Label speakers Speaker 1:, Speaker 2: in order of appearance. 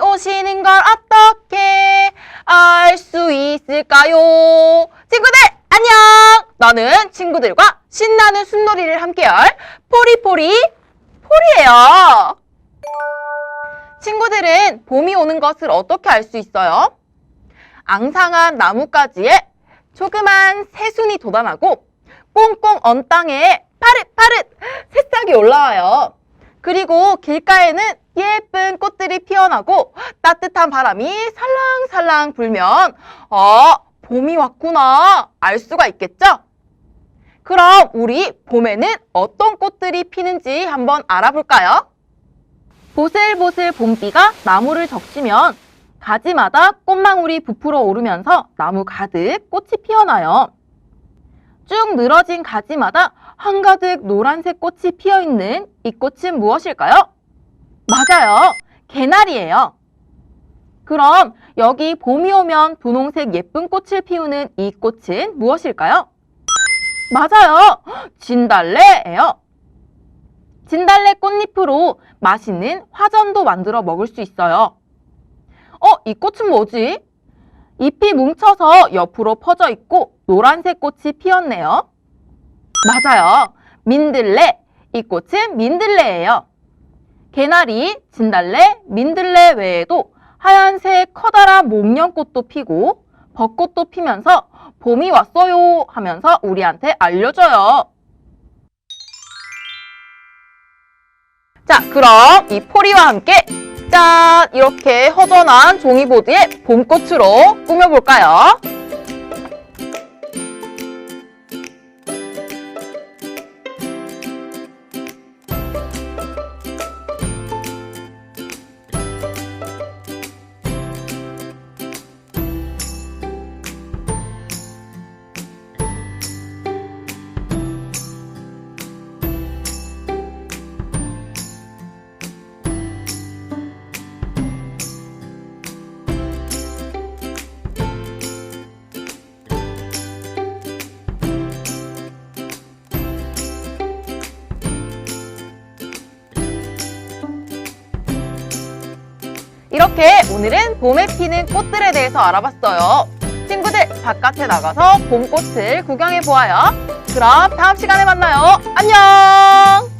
Speaker 1: 오시는 걸 어떻게 알 수 있을까요? 친구들 안녕! 너는 친구들과 신나는 순놀이를 함께할 포리포리 포리예요. 친구들은 봄이 오는 것을 어떻게 알 수 있어요? 앙상한 나뭇가지에 조그만 새순이 돋아나고 꽁꽁 언 땅에 파릇파릇 새싹이 올라와요. 그리고 길가에는 예쁜 꽃들이 피어나고 따뜻한 바람이 살랑살랑 불면 아, 봄이 왔구나 알 수가 있겠죠? 그럼 우리 봄에는 어떤 꽃들이 피는지 한번 알아볼까요? 보슬보슬 봄비가 나무를 적시면 가지마다 꽃망울이 부풀어 오르면서 나무 가득 꽃이 피어나요. 쭉 늘어진 가지마다 한가득 노란색 꽃이 피어 있는 이 꽃은 무엇일까요? 맞아요. 개나리예요. 그럼 여기 봄이 오면 분홍색 예쁜 꽃을 피우는 이 꽃은 무엇일까요? 맞아요. 진달래예요. 진달래 꽃잎으로 맛있는 화전도 만들어 먹을 수 있어요. 어, 이 꽃은 뭐지? 잎이 뭉쳐서 옆으로 퍼져 있고 노란색 꽃이 피었네요. 맞아요. 민들레. 이 꽃은 민들레예요. 개나리, 진달래, 민들레 외에도 하얀색 커다란 목련꽃도 피고 벚꽃도 피면서 봄이 왔어요 하면서 우리한테 알려줘요. 자, 그럼 이 포리와 함께 짠! 이렇게 허전한 종이보드에 봄꽃으로 꾸며볼까요? 이렇게 오늘은 봄에 피는 꽃들에 대해서 알아봤어요. 친구들, 바깥에 나가서 봄꽃을 구경해 보아요. 그럼 다음 시간에 만나요. 안녕!